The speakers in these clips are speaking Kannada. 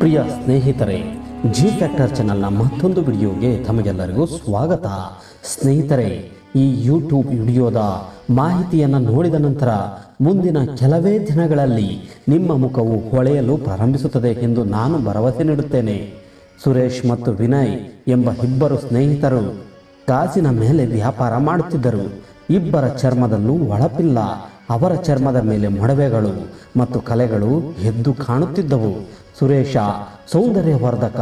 ಪ್ರಿಯ ಸ್ನೇಹಿತರೆ ಜಿ ಫ್ಯಾಕ್ಟರ್ ಚಾನಲ್ನ ಮತ್ತೊಂದು ವಿಡಿಯೋಗೆ ತಮಗೆಲ್ಲರಿಗೂ ಸ್ವಾಗತ. ಸ್ನೇಹಿತರೆ, ಈ ಯೂಟ್ಯೂಬ್ ವಿಡಿಯೋದ ಮಾಹಿತಿಯನ್ನು ನೋಡಿದ ನಂತರ ಮುಂದಿನ ಕೆಲವೇ ದಿನಗಳಲ್ಲಿ ನಿಮ್ಮ ಮುಖವು ಹೊಳೆಯಲು ಪ್ರಾರಂಭಿಸುತ್ತದೆ ಎಂದು ನಾನು ಭರವಸೆ ನೀಡುತ್ತೇನೆ. ಸುರೇಶ್ ಮತ್ತು ವಿನಯ್ ಎಂಬ ಇಬ್ಬರು ಸ್ನೇಹಿತರು ಗಾಜಿನ ಮೇಲೆ ವ್ಯಾಪಾರ ಮಾಡುತ್ತಿದ್ದರು. ಇಬ್ಬರ ಚರ್ಮದಲ್ಲೂ ಒಳಪಿಲ್ಲ ಅವರ ಚರ್ಮದ ಮೇಲೆ ಮೊಡವೆಗಳು ಮತ್ತು ಕಲೆಗಳು ಎದ್ದು ಕಾಣುತ್ತಿದ್ದವು. ಸುರೇಶ, ಸೌಂದರ್ಯವರ್ಧಕ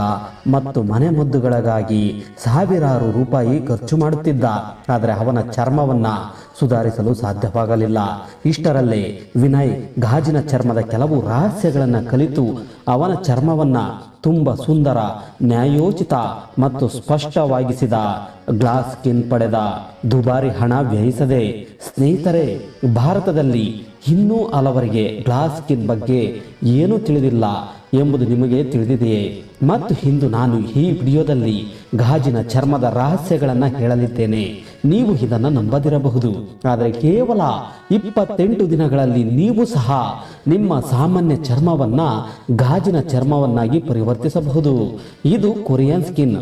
ಮತ್ತು ಮನೆಮದ್ದುಗಳಿಗಾಗಿ ಸಾವಿರಾರು ರೂಪಾಯಿ ಖರ್ಚು ಮಾಡುತ್ತಿದ್ದ. ಆದರೆ ಅವನ ಚರ್ಮವನ್ನ ಸುಧಾರಿಸಲು ಸಾಧ್ಯವಾಗಲಿಲ್ಲ. ಇಷ್ಟರಲ್ಲೇ ವಿನಯ್ ಗಾಜಿನ ಚರ್ಮದ ಕೆಲವು ರಹಸ್ಯಗಳನ್ನು ಕಲಿತು ಅವನ ಚರ್ಮವನ್ನ ತುಂಬ ಸುಂದರ, ನ್ಯಾಯೋಚಿತ ಮತ್ತು ಸ್ಪಷ್ಟವಾಗಿಸಿದ. ಗ್ಲಾಸ್ ಸ್ಕಿನ್ ಪಡೆದ, ದುಬಾರಿ ಹಣ ವ್ಯಯಿಸದೆ, ಸ್ನೇಹಿತರೆ, ಭಾರತದಲ್ಲಿ ಇನ್ನೂ ಹಲವರಿಗೆ ಗ್ಲಾಸ್ ಸ್ಕಿನ್ ಬಗ್ಗೆ ಏನೂ ತಿಳಿದಿಲ್ಲ. ಎಂಬುದು ನಿಮಗೆ ತಿಳಿದಿದೆಯೇ? ಮತ್ತು ಇಂದು ನಾನು ಈ ವಿಡಿಯೋದಲ್ಲಿ ಗಾಜಿನ ಚರ್ಮದ ರಹಸ್ಯಗಳನ್ನು ಹೇಳಲಿದ್ದೇನೆ. ನೀವು ಇದನ್ನು ನಂಬದಿರಬಹುದು. ಆದರೆ ಕೇವಲ ಇಪ್ಪತ್ತೆಂಟು ದಿನಗಳಲ್ಲಿ ನೀವು ಸಹ ನಿಮ್ಮ ಸಾಮಾನ್ಯ ಚರ್ಮವನ್ನು ಗಾಜಿನ ಚರ್ಮವನ್ನಾಗಿ ಪರಿವರ್ತಿಸಬಹುದು. ಇದು ಕೊರಿಯನ್ ಸ್ಕಿನ್.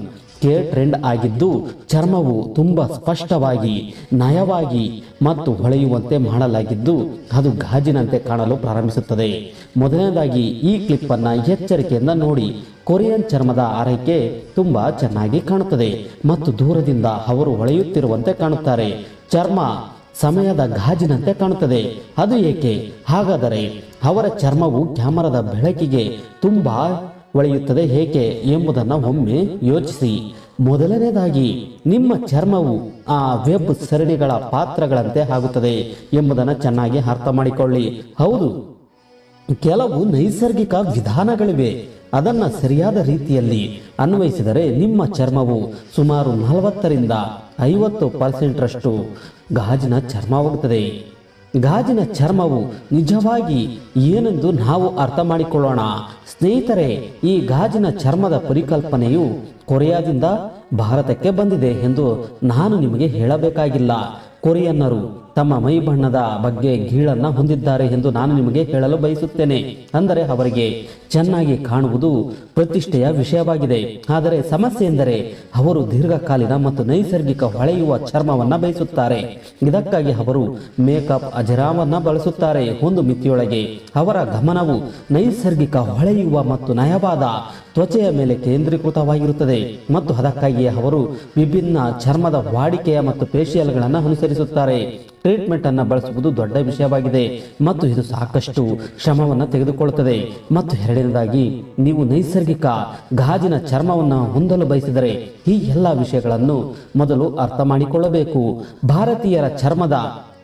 ಕೇರ್ ಟ್ರೆಂಡ್ ಆಗಿದ್ದು, ಚರ್ಮವು ತುಂಬ ಸ್ಪಷ್ಟವಾಗಿ, ನಯವಾಗಿ ಮತ್ತು ಹೊಳೆಯುವಂತೆ ಮಾಡಲಾಗಿದ್ದು, ಅದು ಗಾಜಿನಂತೆ ಕಾಣಲು ಪ್ರಾರಂಭಿಸುತ್ತದೆ. ಮೊದಲನೇದಾಗಿ ಈ ಕ್ಲಿಪ್ ಅನ್ನ ಎಚ್ಚರಿಕೆಯಿಂದ ನೋಡಿ, ಕೊರಿಯನ್ ಚರ್ಮದ ಆರೈಕೆ ತುಂಬಾ ಚೆನ್ನಾಗಿ ಕಾಣುತ್ತದೆ ಮತ್ತು ದೂರದಿಂದ ಅವರು ಹೊಳೆಯುತ್ತಿರುವಂತೆ ಕಾಣುತ್ತಾರೆ. ಚರ್ಮ ಸಮಯದ ಗಾಜಿನಂತೆ ಕಾಣುತ್ತದೆ. ಅದು ಏಕೆ? ಹಾಗಾದರೆ ಅವರ ಚರ್ಮವು ಕ್ಯಾಮರಾದ ಬೆಳಕಿಗೆ ತುಂಬಾ ಹೊಳೆಯುತ್ತದೆ ಏಕೆ ಎಂಬುದನ್ನು ಒಮ್ಮೆ ಯೋಚಿಸಿ. ಮೊದಲನೇದಾಗಿ ನಿಮ್ಮ ಚರ್ಮವು ಆ ವೆಬ್ ಸರಣಿಗಳ ಪಾತ್ರಗಳಂತೆ ಆಗುತ್ತದೆ ಎಂಬುದನ್ನು ಚೆನ್ನಾಗಿ ಅರ್ಥ ಮಾಡಿಕೊಳ್ಳಿ ಹೌದು, ಕೆಲವು ನೈಸರ್ಗಿಕ ವಿಧಾನಗಳಿವೆ. ಅದನ್ನು ಸರಿಯಾದ ರೀತಿಯಲ್ಲಿ ಅನ್ವಯಿಸಿದರೆ ನಿಮ್ಮ ಚರ್ಮವು ಸುಮಾರು ನಲವತ್ತರಿಂದ ಐವತ್ತು ಪರ್ಸೆಂಟ್ರಷ್ಟು ಗಾಜಿನ ಚರ್ಮವಾಗುತ್ತದೆ. ಗಾಜಿನ ಚರ್ಮವು ನಿಜವಾಗಿ ಏನೆಂದು ನಾವು ಅರ್ಥ ಮಾಡಿಕೊಳ್ಳೋಣ. ಸ್ನೇಹಿತರೆ, ಈ ಗಾಜಿನ ಚರ್ಮದ ಪರಿಕಲ್ಪನೆಯು ಕೊರಿಯಾದಿಂದ ಭಾರತಕ್ಕೆ ಬಂದಿದೆ ಎಂದು ನಾನು ನಿಮಗೆ ಹೇಳಬೇಕಾಗಿಲ್ಲ. ಕೊರಿಯನ್ನರು ತಮ್ಮ ಮೈ ಬಣ್ಣದ ಬಗ್ಗೆ ಗೀಳನ್ನ ಹೊಂದಿದ್ದಾರೆ ಎಂದು ನಾನು ನಿಮಗೆ ಹೇಳಲು ಬಯಸುತ್ತೇನೆ. ಅಂದರೆ ಅವರಿಗೆ ಚೆನ್ನಾಗಿ ಕಾಣುವುದು ಪ್ರತಿಷ್ಠೆಯ ವಿಷಯವಾಗಿದೆ. ಆದರೆ ಸಮಸ್ಯೆ ಎಂದರೆ ಅವರು ದೀರ್ಘಕಾಲೀನ ಮತ್ತು ನೈಸರ್ಗಿಕ ಹೊಳೆಯುವ ಚರ್ಮವನ್ನ ಬಯಸುತ್ತಾರೆ. ಇದಕ್ಕಾಗಿ ಅವರು ಮೇಕಪ್ ಅಜರಾಮನ್ನ ಬಳಸುತ್ತಾರೆ. ಒಂದು ಮಿತಿಯೊಳಗೆ ಅವರ ಗಮನವು ನೈಸರ್ಗಿಕ ಹೊಳೆಯುವ ಮತ್ತು ನಯವಾದ ತ್ವಚೆಯ ಮೇಲೆ ಕೇಂದ್ರೀಕೃತವಾಗಿರುತ್ತದೆ. ಮತ್ತು ಅದಕ್ಕಾಗಿಯೇ ಅವರು ವಿಭಿನ್ನ ಚರ್ಮದ ವಾಡಿಕೆಯ ಮತ್ತು ಫೇಶಿಯಲ್ಗಳನ್ನು ಅನುಸರಿಸುತ್ತಾರೆ. ಟ್ರೀಟ್ಮೆಂಟ್ ಅನ್ನು ಬಳಸುವುದು ದೊಡ್ಡ ವಿಷಯವಾಗಿದೆ. ಮತ್ತು ಇದು ಸಾಕಷ್ಟು ಶ್ರಮವನ್ನು ತೆಗೆದುಕೊಳ್ಳುತ್ತದೆ. ಮತ್ತು ಎರಡನೇದಾಗಿ, ನೀವು ನೈಸರ್ಗಿಕ ಗಾಜಿನ ಚರ್ಮವನ್ನು ಹೊಂದಲು ಬಯಸಿದರೆ ಈ ಎಲ್ಲ ವಿಷಯಗಳನ್ನು ಮೊದಲು ಅರ್ಥ ಮಾಡಿಕೊಳ್ಳಬೇಕು. ಭಾರತೀಯರ ಚರ್ಮದ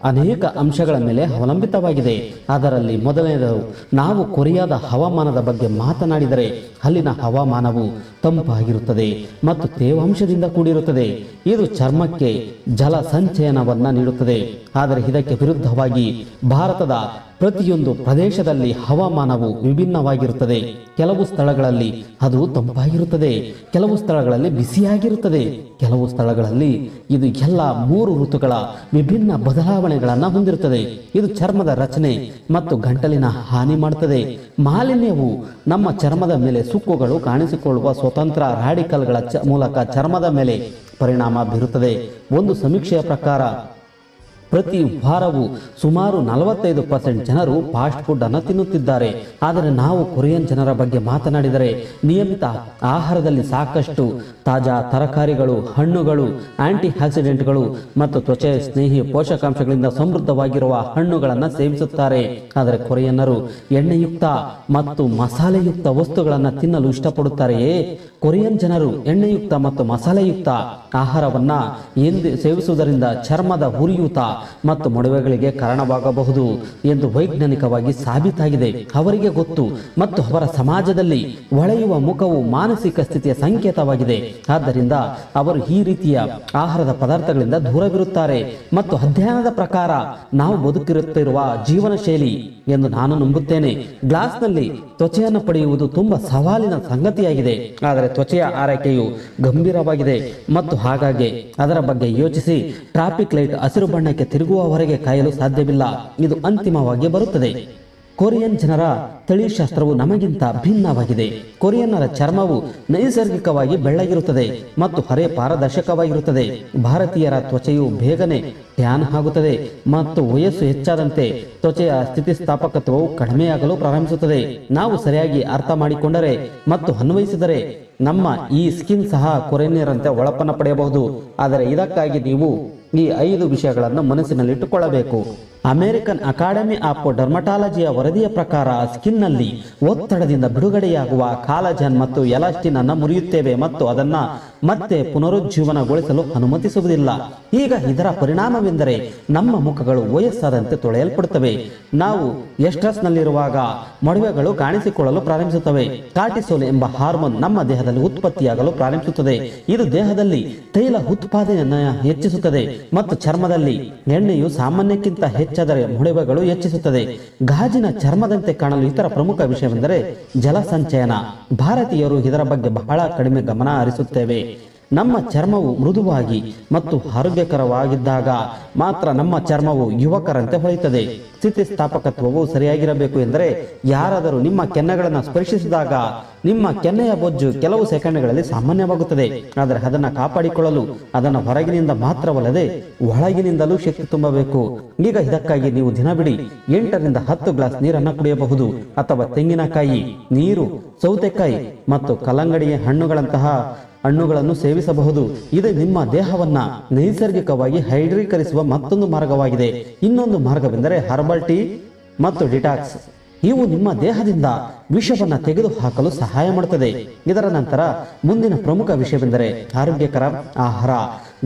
ಅನೇಕ ಅಂಶಗಳ ಮೇಲೆ ಅವಲಂಬಿತವಾಗಿದೆ. ಅದರಲ್ಲಿ ಮೊದಲನೆಯದು, ನಾವು ಕೊರಿಯಾದ ಹವಾಮಾನದ ಬಗ್ಗೆ ಮಾತನಾಡಿದರೆ ಅಲ್ಲಿನ ಹವಾಮಾನವು ತಂಪಾಗಿರುತ್ತದೆ ಮತ್ತು ತೇವಾಂಶದಿಂದ ಕೂಡಿರುತ್ತದೆ. ಇದು ಚರ್ಮಕ್ಕೆ ಜಲ ಸಂಚಯನವನ್ನ ನೀಡುತ್ತದೆ. ಆದರೆ ಇದಕ್ಕೆ ವಿರುದ್ಧವಾಗಿ ಭಾರತದ ಪ್ರತಿಯೊಂದು ಪ್ರದೇಶದಲ್ಲಿ ಹವಾಮಾನವು ವಿಭಿನ್ನವಾಗಿರುತ್ತದೆ. ಕೆಲವು ಸ್ಥಳಗಳಲ್ಲಿ ಅದು ತಂಪಾಗಿರುತ್ತದೆ. ಕೆಲವು ಸ್ಥಳಗಳಲ್ಲಿ ಬಿಸಿಯಾಗಿರುತ್ತದೆ. ಕೆಲವು ಸ್ಥಳಗಳಲ್ಲಿ ಇದು ಎಲ್ಲ ಮೂರು ಋತುಗಳ ವಿಭಿನ್ನ ಬದಲಾವಣೆಗಳನ್ನು ಹೊಂದಿರುತ್ತದೆ. ಇದು ಚರ್ಮದ ರಚನೆ ಮತ್ತು ಗಂಟಲಿನ ಹಾನಿ ಮಾಡುತ್ತದೆ ಮಾಲಿನ್ಯವು ನಮ್ಮ ಚರ್ಮದ ಮೇಲೆ ಸುಕ್ಕುಗಳು ಕಾಣಿಸಿಕೊಳ್ಳುವ ಸ್ವತಂತ್ರ ರಾಡಿಕಲ್ಗಳ ಮೂಲಕ ಚರ್ಮದ ಮೇಲೆ ಪರಿಣಾಮ ಬೀರುತ್ತದೆ. ಒಂದು ಸಮೀಕ್ಷೆಯ ಪ್ರಕಾರ ಪ್ರತಿ ವಾರವೂ ಸುಮಾರು ನಲವತ್ತೈದು ಪರ್ಸೆಂಟ್ ಜನರು ಫಾಸ್ಟ್ ಫುಡ್ ಅನ್ನು ತಿನ್ನುತ್ತಿದ್ದಾರೆ. ಆದರೆ ನಾವು ಕೊರಿಯನ್ ಜನರ ಬಗ್ಗೆ ಮಾತನಾಡಿದರೆ ನಿಯಮಿತ ಆಹಾರದಲ್ಲಿ ಸಾಕಷ್ಟು ತಾಜಾ ತರಕಾರಿಗಳು, ಹಣ್ಣುಗಳು ಆಂಟಿ ಆಕ್ಸಿಡೆಂಟ್ಗಳು ಮತ್ತು ತ್ವಚೆ, ಸ್ನೇಹಿ, ಪೋಷಕಾಂಶಗಳಿಂದ ಸಮೃದ್ಧವಾಗಿರುವ ಹಣ್ಣುಗಳನ್ನು ಸೇವಿಸುತ್ತಾರೆ. ಆದರೆ ಕೊರಿಯನ್ನರು ಎಣ್ಣೆಯುಕ್ತ ಮತ್ತು ಮಸಾಲೆಯುಕ್ತ ವಸ್ತುಗಳನ್ನು ತಿನ್ನಲು ಇಷ್ಟಪಡುತ್ತಾರೆಯೇ? ಕೊರಿಯನ್ ಜನರು ಎಣ್ಣೆಯುಕ್ತ ಮತ್ತು ಮಸಾಲೆಯುಕ್ತ ಆಹಾರವನ್ನ ಎಂದು ಸೇವಿಸುವುದರಿಂದ ಚರ್ಮದ ಉರಿಯೂತ ಮತ್ತು ಮೊಡವೆಗಳಿಗೆ ಕಾರಣವಾಗಬಹುದು ಎಂದು ವೈಜ್ಞಾನಿಕವಾಗಿ ಸಾಬೀತಾಗಿದೆ. ಅವರಿಗೆ ಗೊತ್ತು ಮತ್ತು ಅವರ ಸಮಾಜದಲ್ಲಿ ಹೊಳೆಯುವ ಮುಖವು ಮಾನಸಿಕ ಸ್ಥಿತಿಯ ಸಂಕೇತವಾಗಿದೆ. ಆದ್ದರಿಂದ ಅವರು ಈ ರೀತಿಯ ಆಹಾರದ ಪದಾರ್ಥಗಳಿಂದ ದೂರವಿರುತ್ತಾರೆ ಮತ್ತು ಅಧ್ಯಯನದ ಪ್ರಕಾರ ನಾವು ಬದುಕಿರುತ್ತಿರುವ ಜೀವನ ಶೈಲಿ ಎಂದು ನಾನು ನಂಬುತ್ತೇನೆ. ಗ್ಲಾಸ್ನಲ್ಲಿ ತ್ವಚೆಯನ್ನು ಪಡೆಯುವುದು ತುಂಬಾ ಸವಾಲಿನ ಸಂಗತಿಯಾಗಿದೆ. ಆದರೆ ತ್ವಚೆಯ ಆರೈಕೆಯು ಗಂಭೀರವಾಗಿದೆ ಮತ್ತು ಹಾಗಾಗಿ ಅದರ ಬಗ್ಗೆ ಯೋಚಿಸಿ ಟ್ರಾಫಿಕ್ ಲೈಟ್ ಹಸಿರು ಬಣ್ಣಕ್ಕೆ ತಿರುಗುವವರೆಗೆ ಕಾಯಲು ಸಾಧ್ಯವಿಲ್ಲ. ಇದು ಅಂತಿಮವಾಗಿ ಬರುತ್ತದೆ. ಕೊರಿಯನ್ ಜನರ ತಳಿಶಾಸ್ತ್ರವು ನಮಗಿಂತ ಭಿನ್ನವಾಗಿದೆ. ಕೊರಿಯನ್ನರ ಚರ್ಮವು ನೈಸರ್ಗಿಕವಾಗಿ ಬೆಳ್ಳಗಿರುತ್ತದೆ ಮತ್ತು ಹೊರೆ ಪಾರದರ್ಶಕವಾಗಿರುತ್ತದೆ. ಭಾರತೀಯರ ತ್ವಚೆಯು ಬೇಗನೆ ಟ್ಯಾನ್ ಆಗುತ್ತದೆ ಮತ್ತು ವಯಸ್ಸು ಹೆಚ್ಚಾದಂತೆ ತ್ವಚೆಯ ಸ್ಥಿತಿಸ್ಥಾಪಕತ್ವವು ಕಡಿಮೆಯಾಗಲು ಪ್ರಾರಂಭಿಸುತ್ತದೆ. ನಾವು ಸರಿಯಾಗಿ ಅರ್ಥ ಮಾಡಿಕೊಂಡರೆ ಮತ್ತು ಅನ್ವಯಿಸಿದರೆ ನಮ್ಮ ಈ ಸ್ಕಿನ್ ಸಹ ಕೊರೆನಿಯರಂತೆ ಒಳಪನ್ನ ಪಡೆಯಬಹುದು. ಆದರೆ ಇದಕ್ಕಾಗಿ ನೀವು ಈ ಐದು ವಿಷಯಗಳನ್ನು ಮನಸ್ಸಿನಲ್ಲಿಟ್ಟುಕೊಳ್ಳಬೇಕು. ಅಮೆರಿಕನ್ ಅಕಾಡೆಮಿ ಆಫ್ ಡರ್ಮಟಾಲಜಿಯ ವರದಿಯ ಪ್ರಕಾರ ಸ್ಕಿನ್ನಲ್ಲಿ ಒತ್ತಡದಿಂದ ಬಿಡುಗಡೆಯಾಗುವ ಕಾಲಜನ್ ಮತ್ತು ಎಲಾಸ್ಟಿನ್ ಅನ್ನು ಮುರಿಯುತ್ತೇವೆ ಮತ್ತು ಅದನ್ನ ಮತ್ತೆ ಪುನರುಜ್ಜೀವನಗೊಳಿಸಲು ಅನುಮತಿಸುವುದಿಲ್ಲ. ಈಗ ಇದರ ಪರಿಣಾಮವೆಂದರೆ ನಮ್ಮ ಮುಖಗಳು ವಯಸ್ಸಾದಂತೆ ತೊಳೆಯಲ್ಪಡುತ್ತವೆ. ನಾವು ಎಸ್ಟ್ರೆಸ್ನಲ್ಲಿರುವಾಗ ಮೊಡವೆಗಳು ಕಾಣಿಸಿಕೊಳ್ಳಲು ಪ್ರಾರಂಭಿಸುತ್ತವೆ. ಕಾರ್ಟಿಸೋಲ್ ಎಂಬ ಹಾರ್ಮೋನ್ ನಮ್ಮ ದೇಹದಲ್ಲಿ ಉತ್ಪತ್ತಿಯಾಗಲು ಪ್ರಾರಂಭಿಸುತ್ತದೆ. ಇದು ದೇಹದಲ್ಲಿ ತೈಲ ಉತ್ಪಾದನೆಯನ್ನು ಹೆಚ್ಚಿಸುತ್ತದೆ ಮತ್ತು ಚರ್ಮದಲ್ಲಿ ಎಣ್ಣೆಯು ಸಾಮಾನ್ಯಕ್ಕಿಂತ ಹೆಚ್ಚಾದರೆ ಮೊಡವೆಗಳು ಹೆಚ್ಚಿಸುತ್ತದೆ. ಗಾಜಿನ ಚರ್ಮದಂತೆ ಕಾಣಲು ಇತರ ಪ್ರಮುಖ ವಿಷಯವೆಂದರೆ ಜಲಸಂಚಯನ. ಭಾರತೀಯರು ಇದರ ಬಗ್ಗೆ ಬಹಳ ಕಡಿಮೆ ಗಮನ ಹರಿಸುತ್ತೇವೆ. ನಮ್ಮ ಚರ್ಮವು ಮೃದುವಾಗಿ ಮತ್ತು ಆರೋಗ್ಯಕರವಾಗಿದ್ದಾಗ ಮಾತ್ರ ನಮ್ಮ ಚರ್ಮವು ಯುವಕರಂತೆ ಹೊಳೆಯುತ್ತದೆ. ಸ್ಥಿತಿಸ್ಥಾಪಕತ್ವವು ಸರಿಯಾಗಿರಬೇಕು ಎಂದರೆ ಯಾರಾದರೂ ನಿಮ್ಮ ಕೆನ್ನೆಗಳನ್ನು ಸ್ಪರ್ಶಿಸಿದಾಗ ನಿಮ್ಮ ಕೆನ್ನೆಯ ಬೊಜ್ಜು ಕೆಲವು ಸೆಕೆಂಡ್ಗಳಲ್ಲಿ ಸಾಮಾನ್ಯವಾಗುತ್ತದೆ. ಆದರೆ ಅದನ್ನು ಕಾಪಾಡಿಕೊಳ್ಳಲು ಅದನ್ನು ಹೊರಗಿನಿಂದ ಮಾತ್ರವಲ್ಲದೆ ಒಳಗಿನಿಂದಲೂ ಶಕ್ತಿ ತುಂಬಬೇಕು. ಈಗ ಇದಕ್ಕಾಗಿ ನೀವು ದಿನ ಬಿಡಿ ಎಂಟರಿಂದ ಹತ್ತು ಗ್ಲಾಸ್ ನೀರನ್ನು ಕುಡಿಯಬಹುದು ಅಥವಾ ತೆಂಗಿನಕಾಯಿ, ನೀರು, ಸೌತೆಕಾಯಿ ಮತ್ತು ಕಲ್ಲಂಗಡಿಯ ಹಣ್ಣುಗಳಂತಹ ಹಣ್ಣುಗಳನ್ನು ಸೇವಿಸಬಹುದು. ಇದು ನಿಮ್ಮ ದೇಹವನ್ನ ನೈಸರ್ಗಿಕವಾಗಿ ಹೈಡ್ರೀಕರಿಸುವ ಮತ್ತೊಂದು ಮಾರ್ಗವಾಗಿದೆ. ಇನ್ನೊಂದು ಮಾರ್ಗವೆಂದರೆ ಹರ್ಬಲ್ ಟೀ ಮತ್ತು ಡಿಟಾಕ್ಸ್. ಇವು ನಿಮ್ಮ ದೇಹದಿಂದ ವಿಷವನ್ನ ತೆಗೆದುಹಾಕಲು ಸಹಾಯ ಮಾಡುತ್ತದೆ. ಇದರ ನಂತರ ಮುಂದಿನ ಪ್ರಮುಖ ವಿಷಯವೆಂದರೆ ಆರೋಗ್ಯಕರ ಆಹಾರ.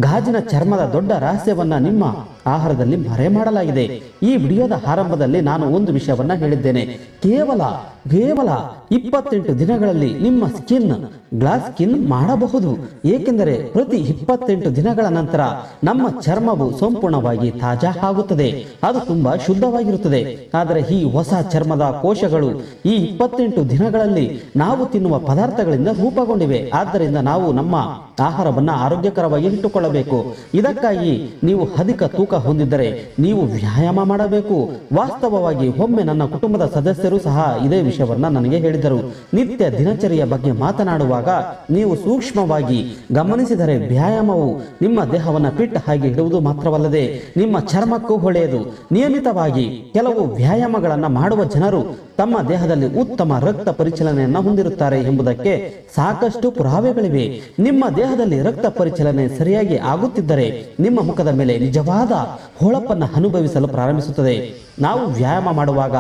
ಗಾಜಿನ ಚರ್ಮದ ದೊಡ್ಡ ರಹಸ್ಯವನ್ನ ನಿಮ್ಮ ಆಹಾರದಲ್ಲಿ ಮರೆ ಮಾಡಲಾಗಿದೆ. ಈ ವಿಡಿಯೋದ ಆರಂಭದಲ್ಲಿ ನಾನು ಒಂದು ವಿಷಯವನ್ನ ಹೇಳಿದ್ದೇನೆ. ಕೇವಲ ಕೇವಲ ಇಪ್ಪತ್ತೆಂಟು ದಿನಗಳಲ್ಲಿ ನಿಮ್ಮ ಸ್ಕಿನ್, ಗ್ಲಾಸ್ ಸ್ಕಿನ್ ಮಾಡಬಹುದು. ಏಕೆಂದರೆ ಪ್ರತಿ ಇಪ್ಪತ್ತೆಂಟು ದಿನಗಳ ನಂತರ ನಮ್ಮ ಚರ್ಮವು ಸಂಪೂರ್ಣವಾಗಿ ತಾಜಾ ಆಗುತ್ತದೆ. ಅದು ತುಂಬಾ ಶುದ್ಧವಾಗಿರುತ್ತದೆ. ಆದರೆ ಈ ಹೊಸ ಚರ್ಮದ ಕೋಶಗಳು ಈ ಇಪ್ಪತ್ತೆಂಟು ದಿನಗಳಲ್ಲಿ ನಾವು ತಿನ್ನುವ ಪದಾರ್ಥಗಳಿಂದ ರೂಪುಗೊಂಡಿವೆ. ಆದ್ದರಿಂದ ನಾವು ನಮ್ಮ ಆಹಾರವನ್ನ ಆರೋಗ್ಯಕರವಾಗಿ ಇಟ್ಟುಕೊಳ್ಳಬೇಕು. ಇದಕ್ಕಾಗಿ ನೀವು ಅಧಿಕ ತೂಕ ಹೊಂದಿದ್ದರೆ ನೀವು ವ್ಯಾಯಾಮ ಮಾಡಬೇಕು. ವಾಸ್ತವವಾಗಿ ಒಮ್ಮೆ ನನ್ನ ಕುಟುಂಬದ ಸದಸ್ಯರು ಸಹ ಇದೇ ವಿಷಯವನ್ನ ನನಗೆ ಹೇಳಿದರು. ನಿತ್ಯ ದಿನಚರಿಯ ಬಗ್ಗೆ ಮಾತನಾಡುವಾಗ ನೀವು ಸೂಕ್ಷ್ಮವಾಗಿ ಗಮನಿಸಿದರೆ ವ್ಯಾಯಾಮವು ನಿಮ್ಮ ದೇಹವನ್ನು ಫಿಟ್ ಹಾಗೆ ಇಡುವುದು ಮಾತ್ರವಲ್ಲದೆ ನಿಮ್ಮ ಚರ್ಮಕ್ಕೂ ಒಳ್ಳೆಯದು. ನಿಯಮಿತವಾಗಿ ಕೆಲವು ವ್ಯಾಯಾಮಗಳನ್ನು ಮಾಡುವ ಜನರು ತಮ್ಮ ದೇಹದಲ್ಲಿ ಉತ್ತಮ ರಕ್ತ ಪರಿಚಲನೆಯನ್ನು ಹೊಂದಿರುತ್ತಾರೆ ಎಂಬುದಕ್ಕೆ ಸಾಕಷ್ಟು ಪುರಾವೆಗಳಿವೆ. ನಿಮ್ಮ ದೇಹದಲ್ಲಿ ರಕ್ತ ಪರಿಚಲನೆ ಸರಿಯಾಗಿ ಆಗುತ್ತಿದ್ದರೆ ನಿಮ್ಮ ಮುಖದ ಮೇಲೆ ನಿಜವಾದ ಹೊಳಪನ್ನು ಅನುಭವಿಸಲು ಪ್ರಾರಂಭಿಸುತ್ತದೆ. ನಾವು ವ್ಯಾಯಾಮ ಮಾಡುವಾಗ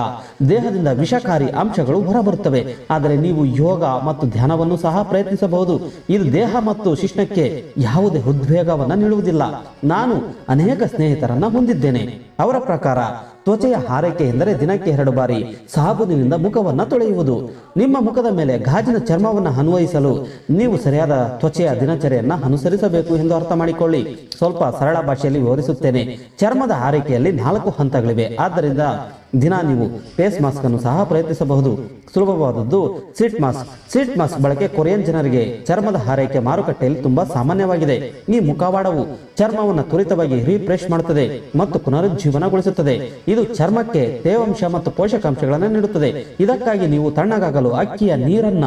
ದೇಹದಿಂದ ವಿಷಕಾರಿ ಅಂಶಗಳು ಹೊರಬರುತ್ತವೆ. ಆದರೆ ನೀವು ಯೋಗ ಮತ್ತು ಧ್ಯಾನವನ್ನು ಸಹ ಪ್ರಯತ್ನಿಸಬಹುದು. ಇದು ದೇಹ ಮತ್ತು ಶಿಷ್ಣಕ್ಕೆ ಯಾವುದೇ ಉದ್ವೇಗವನ್ನು ನೀಡುವುದಿಲ್ಲ. ನಾನು ಅನೇಕ ಸ್ನೇಹಿತರನ್ನ ಹೊಂದಿದ್ದೇನೆ. ಅವರ ಪ್ರಕಾರ, ತ್ವಚೆಯ ಹಾರೈಕೆ ಎಂದರೆ ದಿನಕ್ಕೆ ಎರಡು ಬಾರಿ ಸಾಬೂನಿನಿಂದ ಮುಖವನ್ನ ತೊಳೆಯುವುದು. ನಿಮ್ಮ ಮುಖದ ಮೇಲೆ ಗಾಜಿನ ಚರ್ಮವನ್ನು ಅನ್ವಯಿಸಲು ನೀವು ಸರಿಯಾದ ತ್ವಚೆಯ ದಿನಚರಿಯನ್ನ ಅನುಸರಿಸಬೇಕು ಎಂದು ಅರ್ಥ ಮಾಡಿಕೊಳ್ಳಿ. ಸ್ವಲ್ಪ ಸರಳ ಭಾಷೆಯಲ್ಲಿ ವಿವರಿಸುತ್ತೇನೆ. ಚರ್ಮದ ಆರೈಕೆಯಲ್ಲಿ ನಾಲ್ಕು ಹಂತಗಳಿವೆ. ಆದ್ದರಿಂದ ದಿನ ನೀವು ಫೇಸ್ ಮಾಸ್ಕ್ ಅನ್ನು ಸಹ ಪ್ರಯತ್ನಿಸಬಹುದು. ಸುಲಭವಾದದ್ದು ಸೀಟ್ ಮಾಸ್ಕ್. ಸೀಟ್ ಮಾಸ್ಕ್ ಬಳಕೆ ಕೊರಿಯನ್ ಜನರಿಗೆ ಚರ್ಮದ ಹಾರೈಕೆ ಮಾರುಕಟ್ಟೆಯಲ್ಲಿ ತುಂಬಾ ಸಾಮಾನ್ಯವಾಗಿದೆ. ಈ ಮುಖವಾಡವು ಚರ್ಮವನ್ನು ತ್ವರಿತವಾಗಿ ರೀಫ್ರೆಶ್ ಮಾಡುತ್ತದೆ ಮತ್ತು ಪುನರುಜ್ಜೀವನಗೊಳಿಸುತ್ತದೆ. ಇದು ಚರ್ಮಕ್ಕೆ ತೇವಾಂಶ ಮತ್ತು ಪೋಷಕಾಂಶಗಳನ್ನು ನೀಡುತ್ತದೆ. ಇದಕ್ಕಾಗಿ ನೀವು ತಣ್ಣಗಾಗಲು ಅಕ್ಕಿಯ ನೀರನ್ನ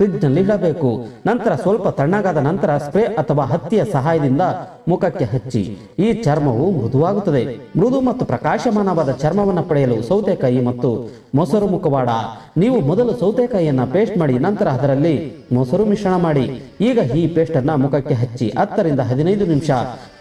ಫ್ರಿಡ್ಜ್ನಲ್ಲಿ ಇಡಬೇಕು ನಂತರ ಸ್ವಲ್ಪ ತಣ್ಣಗಾದ ನಂತರ ಸ್ಪ್ರೇ ಅಥವಾ ಹತ್ತಿಯ ಸಹಾಯದಿಂದ ಮುಖಕ್ಕೆ ಹಚ್ಚಿ. ಈ ಚರ್ಮವು ಮೃದುವಾಗುತ್ತದೆ. ಮೃದು ಮತ್ತು ಪ್ರಕಾಶಮಾನವಾದ ಚರ್ಮವನ್ನು ಪಡೆಯಲು ಸೌತೆಕಾಯಿ ಮತ್ತು ಮೊಸರು ಮುಖವಾಡ. ನೀವು ಮೊದಲು ಸೌತೆಕಾಯಿಯನ್ನ ಪೇಸ್ಟ್ ಮಾಡಿ, ನಂತರ ಅದರಲ್ಲಿ ಮೊಸರು ಮಿಶ್ರಣ ಮಾಡಿ. ಈಗ ಈ ಪೇಸ್ಟ್ ಅನ್ನ ಮುಖಕ್ಕೆ ಹಚ್ಚಿ. ಹತ್ತರಿಂದ ಹದಿನೈದು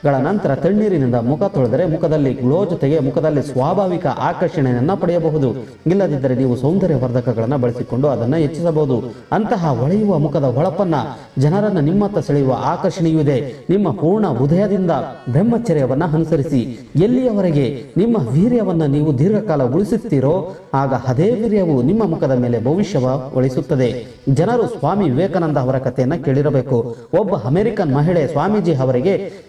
ನಿಮಿಷಗಳ ನಂತರ ತಣ್ಣೀರಿನಿಂದ ಮುಖ ತೊಳೆದರೆ ಮುಖದಲ್ಲಿ ಗ್ಲೋ ಜೊತೆಗೆ ಮುಖದಲ್ಲಿ ಸ್ವಾಭಾವಿಕ ಆಕರ್ಷಣೆಯನ್ನ ಪಡೆಯಬಹುದು. ಇಲ್ಲದಿದ್ದರೆ ನೀವು ಸೌಂದರ್ಯ ವರ್ಧಕಗಳನ್ನು ಬಳಸಿಕೊಂಡು ಅದನ್ನು ಹೆಚ್ಚಿಸಬಹುದು. ಅಂತಹ ಹೊಳೆಯುವ ಮುಖದ ಹೊಳಪನ್ನ ಜನರನ್ನು ನಿಮ್ಮತ್ತ ಸೆಳೆಯುವ ಆಕರ್ಷಣೆಯೂ ಇದೆ. ನಿಮ್ಮ ಪೂರ್ಣ ಹೃದಯದಿಂದ ಬ್ರಹ್ಮಚರ್ಯವನ್ನ ಅನುಸರಿಸಿ. ಎಲ್ಲಿಯವರೆಗೆ ನಿಮ್ಮ ವೀರ್ಯವನ್ನ ನೀವು ದೀರ್ಘಕಾಲ ಉಳಿಸುತ್ತೀರೋ, ಆಗ ಅದೇ ವೀರ್ಯವು ನಿಮ್ಮ ಮುಖದ ಮೇಲೆ ಭವಿಷ್ಯವ ಒಳಿಸುತ್ತದೆ ಜನರು ಸ್ವಾಮಿ ವಿವೇಕಾನಂದ ಅವರ ಕಥೆಯನ್ನು ಕೇಳಿರಬೇಕು. ಒಬ್ಬ ಅಮೆರಿಕನ್ ಮಹಿಳೆ ಸ್ವಾಮೀಜಿ ಅವರಿಗೆ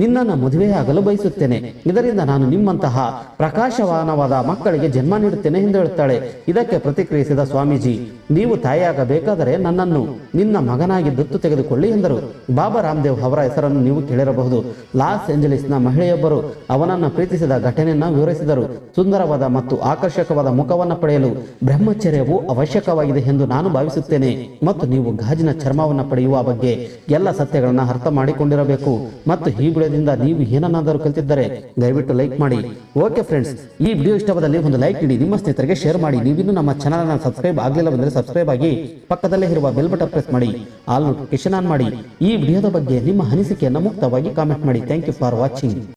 ನಿನ್ನನ್ನು ಮದುವೆಯಾಗಲು ಬಯಸುತ್ತೇನೆ. ಇದರಿಂದ ನಾನು ನಿಮ್ಮಂತಹ ಪ್ರಕಾಶವಾನವಾದ ಮಕ್ಕಳಿಗೆ ಜನ್ಮ ನೀಡುತ್ತೇನೆ ಎಂದು ಹೇಳುತ್ತಾಳೆ. ಇದಕ್ಕೆ ಪ್ರತಿಕ್ರಿಯಿಸಿದ ಸ್ವಾಮೀಜಿ, ನೀವು ತಾಯಿಯಾಗಬೇಕಾದರೆ ನನ್ನನ್ನು ನಿನ್ನ ಮಗನಾಗಿ ದತ್ತು ತೆಗೆದುಕೊಳ್ಳಿ ಎಂದರು. ಬಾಬಾ ರಾಮದೇವ್ ಅವರ ಹೆಸರನ್ನು ನೀವು ಕೇಳಿರಬಹುದು. ಲಾಸ್ ಏಂಜಲೀಸ್ನ ಮಹಿಳೆಯೊಬ್ಬರು ಅವನನ್ನು ಪ್ರೀತಿಸಿದ ಘಟನೆಯನ್ನು ವಿವರಿಸಿದರು. ಸುಂದರವಾದ ಮತ್ತು ಆಕರ್ಷಕವಾದ ಮುಖವನ್ನು ಪಡೆಯಲು ಬ್ರಹ್ಮಚರ್ಯವು ಅವಶ್ಯಕವಾಗಿದೆ ಎಂದು ನಾನು ಭಾವಿಸುತ್ತೇನೆ. ಮತ್ತು ನೀವು ಗಾಜಿನ ಚರ್ಮವನ್ನು ಪಡೆಯುವ ಬಗ್ಗೆ ಎಲ್ಲ ಸತ್ಯಗಳನ್ನು ಅರ್ಥ ಮಾಡಿಕೊಂಡಿರಬೇಕು. ಮತ್ತು ಈ ವಿಡಿಯೋದಿಂದ ನೀವು ಏನನ್ನಾದರೂ ಕಲಿತಿದ್ದರೆ ದಯವಿಟ್ಟು ಲೈಕ್ ಮಾಡಿ. ಓಕೆ ಫ್ರೆಂಡ್ಸ್ ಈ ವಿಡಿಯೋ ಇಷ್ಟವಾದಲ್ಲಿ ಒಂದು ಲೈಕ್ ನೀಡಿ ನಿಮ್ಮ ಸ್ನೇಹಿತರಿಗೆ ಶೇರ್ ಮಾಡಿ. ನೀವಿನ್ನೂ ನಮ್ಮ ಚಾನಲ್ ಅನ್ನು ಸಬ್ಸ್ಕ್ರೈಬ್ ಆಗಲಿಲ್ಲವೆಂದರೆ ಸಬ್ಸ್ಕ್ರೈಬ್ ಆಗಿ ಪಕ್ಕದಲ್ಲೇ ಇರುವ ಬೆಲ್ ಬಟನ್ ಪ್ರೆಸ್ ಮಾಡಿ. ಆಲ್ ನೋಟಿಫಿಕೇಶನ್ ಆನ್ ಮಾಡಿ. ಈ ವಿಡಿಯೋದ ಬಗ್ಗೆ ನಿಮ್ಮ ಅನಿಸಿಕೆಯನ್ನು ಮುಕ್ತವಾಗಿ ಕಾಮೆಂಟ್ ಮಾಡಿ. Thank you for watching